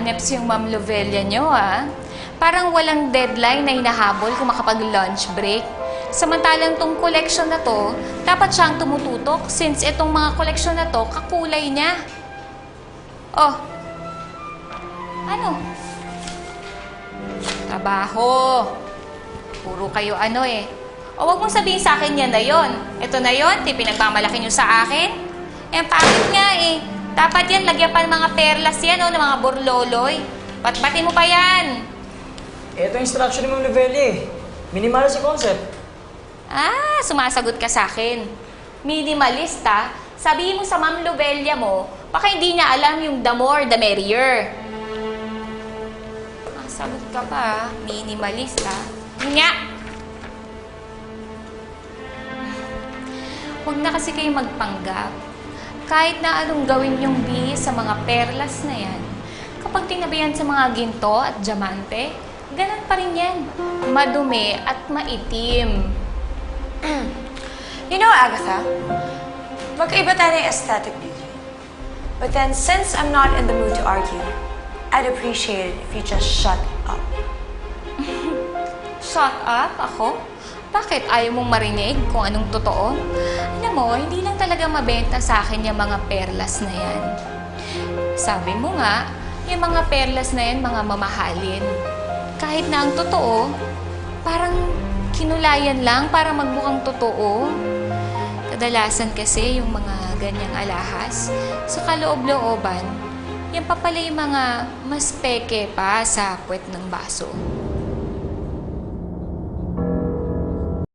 Aneps yung Ma'am Lovelia nyo, ah. Parang walang deadline na hinahabol kung makapag-lunch break. Samantalang tong collection na to, dapat siyang tumututok since itong mga collection na to, kakulay niya. Oh. Ano? Trabaho. Puro kayo ano eh. O wag mong sabihin sa akin yan na yon. Ito na yon, di pinagmamalaki nyo sa akin. Eh, ang pangit nga eh. Dapat yan, lagyan pa ng mga perlas yan o, ng mga burloloy. Batbatin mo pa yan. Ito yung instruction ni Ma'am Novelia eh. Minimal si concept. Ah, sumasagot ka sa akin. Minimalista, sabihin mo sa Ma'am Lobelia mo, baka hindi niya alam yung the more, the merrier. Ah, sagot ka pa, ah. minimalista. Yun Nga! Huwag na kasi kayo magpanggap. Kahit na anong gawin yung bihis sa mga perlas na yan, kapag tinabihan sa mga ginto at diamante, ganun pa rin yan. Madumi at maitim. You know, Agatha, magkaiba tayo ng aesthetic beauty. But then, since I'm not in the mood to argue, I'd appreciate it if you just shut up. Shut up, ako? Bakit ayaw mong marinig kung anong totoo? Alam mo, hindi lang talaga mabenta sa akin yung mga perlas na yan. Sabi mo nga, yung mga perlas na yan, mga mamahalin. Kahit na ang totoo, parang kinulayan lang para magmukhang totoo. Kadalasan kasi yung mga ganyang alahas, sa kaloob-looban, yan pa pala yung mga mas peke pa sa puwet ng baso.